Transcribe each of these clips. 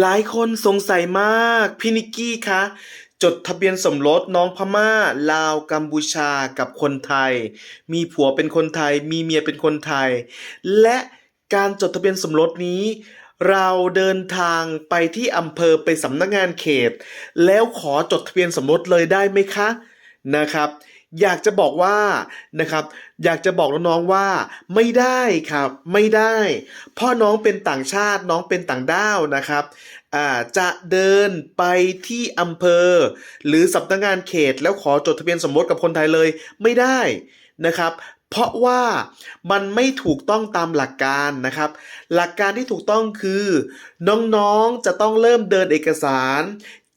หลายคนสงสัยมากพี่นิกกี้คะจดทะเบียนสมรสน้องพม่า ลาวกัมพูชากับคนไทย มีผัวเป็นคนไทย มีเมียเป็นคนไทย และการจดทะเบียนสมรสนี้ เราเดินทางไปที่อำเภอไปสำนักงานเขต แล้วขอจดทะเบียนสมรสเลยได้ไหมคะนะครับ อยากจะบอกว่านะครับอยากจะบอกน้องๆว่าไม่ได้ครับไม่ได้พ่อน้องเป็นต่างชาติน้องเป็นต่างด้าวนะครับจะเดินไปที่อำเภอ หรือสำนักงานเขต แล้วขอจดทะเบียนสมรสกับคนไทยเลยไม่ได้นะครับเพราะว่ามันไม่ถูกต้องตามหลักการนะครับ หลักการที่ถูกต้องคือ น้องๆจะต้องเริ่มเดินเอกสาร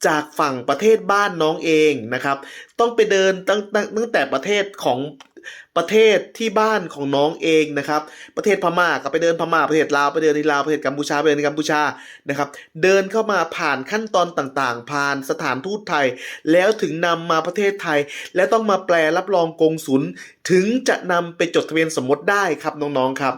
จากฝั่งประเทศบ้านน้องเองนะครับ ต้องไปเดินตั้งตั้งตั้งแต่ประเทศของ ประเทศที่บ้านของน้องเองนะครับ ประเทศพม่าก็ไปเดินพม่าประเทศลาวไปเดินที่ลาวประเทศกัมพูชาไปเดินที่กัมพูชานะครับ เดินเข้ามาผ่านขั้นตอนต่างๆ ผ่านสถานทูตไทย แล้วถึงนำมาประเทศไทย และต้องมาแปลรับรองกงสุลถึงจะนำไปจดทะเบียนสมรสได้ครับน้องๆครับ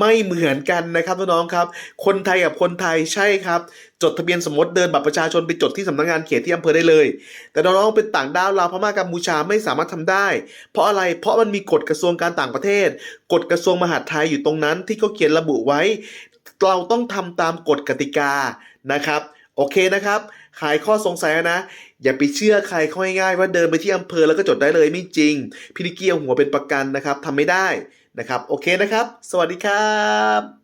ไม่เหมือนกันนะครับน้องๆครับ คนไทยกับคนไทยใช่ครับ จดทะเบียนสมรสเดินบัตรประชาชนไปจดที่สำนักงานเขตที่อำเภอได้เลย แต่น้องๆเป็นต่างด้าวลาวพม่ากัมพูชาไม่สามารถทำได้ เพราะอะไรเพราะมันมีกฎกระทรวงการต่างประเทศ กฎกระทรวงมหาดไทยอยู่ตรงนั้นที่เขาเขียนระบุไว้ เราต้องทำตามกฎกติกานะครับโอเคนะครับหายข้อสงสัยนะ อย่าไปเชื่อใครเข้าง่ายๆว่าเดินไปที่อำเภอแล้วก็จดได้เลยไม่จริง พี่นิกกี้เอาหัวเป็นประกันนะครับทำไม่ได้นะครับ โอเคนะครับ สวัสดีครับ